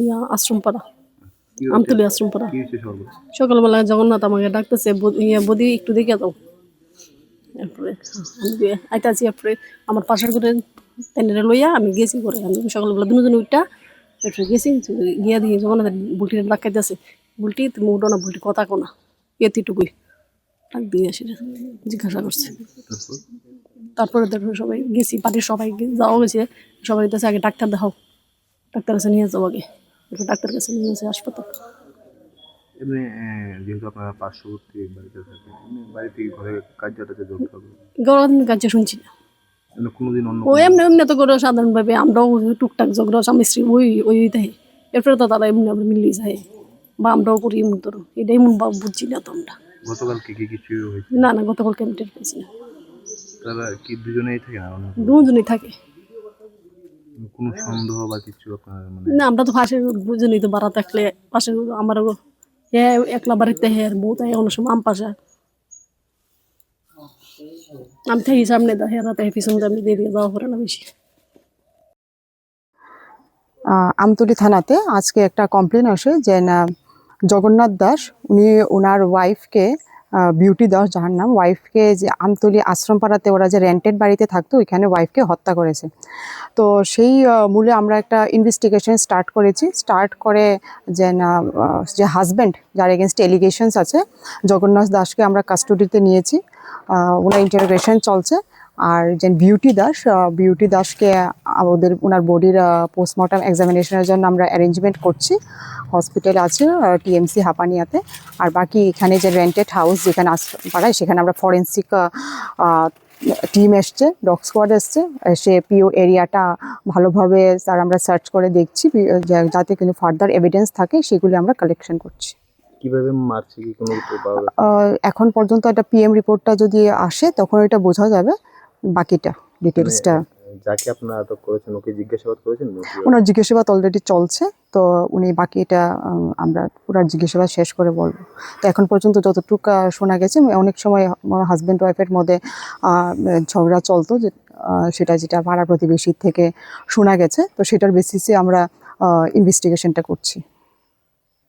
ইয়া আশ্রমপাড়া আমতলি আশ্রমপাড়া সকালবেলা জগন্নাথ আমাকে ডাকতেছে ইয়া বদি একটু দেখে দাও এরপরে আইতাছি এরপরে আমার পাশের করে তেনারে লইয়া আমি গেছি করে আমি সকালবেলা দুজন উঠটা এরপরে গেছি গিয়া দিয়ে জগন্নাথের বুলটির ডাকাইতেছে বুলটি তুমি উঠো না বুলটি কথা কোনা এতটুকুই। ডাক দিয়ে আসি জিজ্ঞাসা করছে। তারপরে? তারপরে সবাই গেছি বাড়ির সবাই যাওয়া গেছে সবাই কাছে আগে ডাক্তার দেখাও। ডাক্তার কাছে নিয়ে যাও আগে। এরপর ডাক্তার কাছে নিয়ে গেছে হাসপাতাল। এমনি যেহেতু আপনারা পার্শ্ববর্তী বাড়িতে থাকেন বাড়িতে ঘরে কার্যটাতে যোগ হবে? গরম শুনছি না। এমনি ও এমনি এমনি তো করে সাধারণভাবে আমরাও টুকটাক ঝগড়া স্বামী স্ত্রী ওই ওই এরপরে তো তারা এমনি আমরা মিলিয়ে যায়। বা আমরাও করি এমন এটাই মন বা বুঝছি না তো আমরা। গতকালকে কি কিছু হয়েছে? না না গতকালকে আমি টের পেয়েছি না। তারা কি দুজনেই থাকে না? দুজনেই থাকে। কোনো সন্দেহ বা কিছু আপনার মানে? না আমরা তো পাশে বুঝিনি তো বাড়া থাকলে পাশে আমার হ্যাঁ একলা বাড়িতে হ্যাঁ বউ তাই অন্য সময় আম পাশা। আমি থাকি সামনে দা হ্যাঁ রাতে পিছনে আমি দিয়ে দিয়ে যাওয়া পড়ে না বেশি। আহ, আমতলী থানাতে আজকে একটা কমপ্লেন আসে যে না জগন্নাথ দাস উনি ওনার ওয়াইফকে বিউটি দাস, যার নাম ওয়াইফকে যে আমতলী আশ্রমপাড়াতে ওরা যে রেন্টেড বাড়িতে থাকতো, ওইখানে ওয়াইফকে হত্যা করেছে। তো সেই মূলে আমরা একটা ইনভেস্টিগেশন স্টার্ট করেছি। স্টার্ট করে যে যে হাজব্যান্ড যার এগেনস্ট এলিগেশনস আছে, জগন্নাথ দাসকে আমরা কাস্টডিতে নিয়েছি। ওনার ইন্টারোগেশন চলছে। আর যে বিউটি দাস বিউটি দাসকে আমাদের ওনার বডির পোস্টমর্টম এক্সামিনেশনের জন্য আমরা অ্যারেঞ্জমেন্ট করছি। হসপিটাল আছে টিএমসি হাপানিয়াতে। আর বাকি এখানে যে রেন্টেড হাউস যেখানে আস- পাড়ায় সেখানে আমরা ফরেন্সিক টিম এসছে ডগ স্কোয়াড এসছে। সে পিও এরিয়াটা ভালোভাবে তার আমরা সার্চ করে দেখছি যাতে কিন্তু ফার্দার এভিডেন্স থাকে সেগুলি আমরা কালেকশন করছি। কীভাবে মারছে কি কোনো এখন পর্যন্ত একটা পিএম রিপোর্টটা যদি আসে তখন এটা বোঝা যাবে বাকিটা ডিটেলসটা যাকে আপনারা আটক করেছেন, ওকে জিজ্ঞাসাবাদ করেছেন ওনার জিজ্ঞাসাবাদ অলরেডি চলছে, তো উনি বাকি এটা আমরা পুরো জিজ্ঞাসাবাদ শেষ করে বলব। তো এখন পর্যন্ত যতটুকু শোনা গেছে, অনেক সময় হাজব্যান্ড ওয়াইফের মধ্যে ঝগড়া চলতো যে সেটা যেটা ভাড়া প্রতিবেশীর থেকে শোনা গেছে, তো সেটার বেসিসে আমরা ইনভেস্টিগেশনটা করছি।